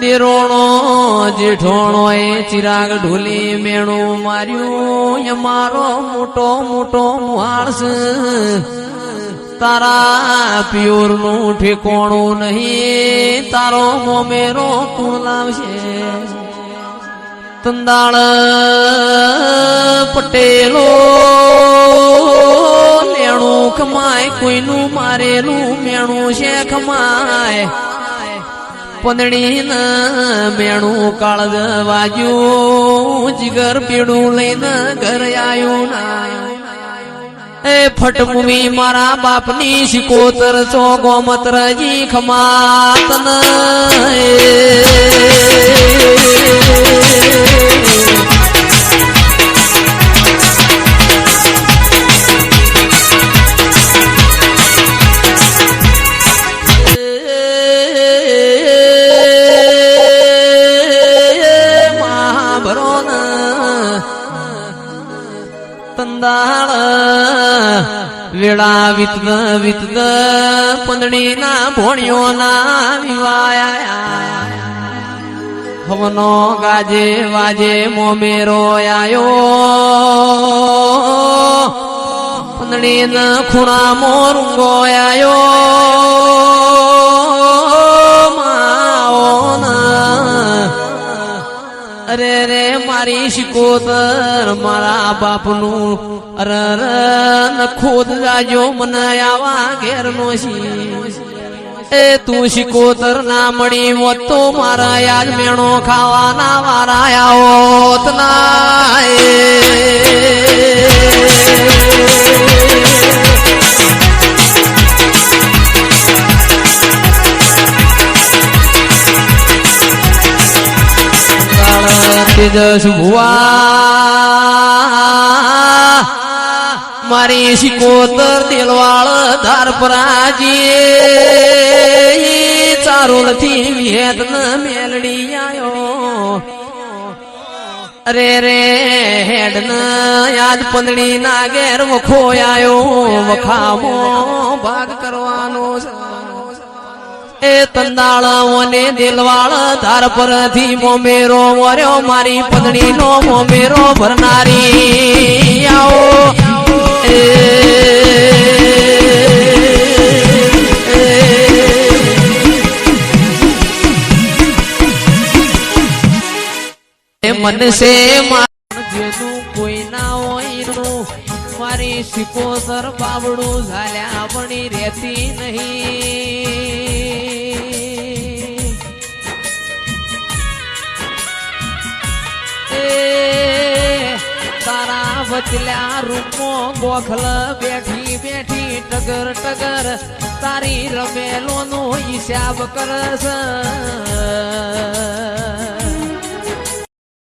દેરોણો જેઠોણો એ ચિરાગ ઢોલી મેણું માર્યું મારો મોટો મોટો માણસ તારા પિયોરનું ઠેકોણું નહીં, તારો મોમેરો કોણ લાવશે. તંદાળ પટેલો લેણું કમાય કોઈનું મારેલું મેણું છે ખમાય પંદડી મેણું કાળજ વાજ્યું જીગર પીડું લઈને ઘર આવ્યું ના એ ફટમુવી મારા બાપની શિકોતર ચો ગોમત્રજી ખમાતન તંદાળ વેળા વિતદ વિતદ પંદડી ના ભોણિયો ના વિવાયા હવનો ગાજે, વાજે મોમેરો આયો પંદડી ના ખૂણા મોરુંગો આયો. મારી શિકોતર મારા બાપનું અરે અરે ખોદ જાજો, મને આવા ઘેર નો એ તું શિકોતર ના મળી હોત તો મારા યાદ મેણો ખાવાના વારા આવોત તેજસ ભુવા મારી શિકોતર દિલવાળ ધાર પરાજી ચારોલથી વિહેત મેલડી આયો. અરે રે હેડ યાદ પંદડી ના ઘેર વખો આયો વખામો ભાગ કરવાનો છે. એ તંદાળાઓને પરથી મોમેરો મર્યો મારી નો મોમેરો ભરનારી. આવો. મનસે જેનું કોઈ ના હોય મારી શિકોતર બાવડું ઝાલ્યા પણ રહેતી નહીં. તારા વચલ્યા રૂમો ગોખલ બેઠી બેઠી ટગર ટગર તારી રમેલો નો હિસાબ કરસ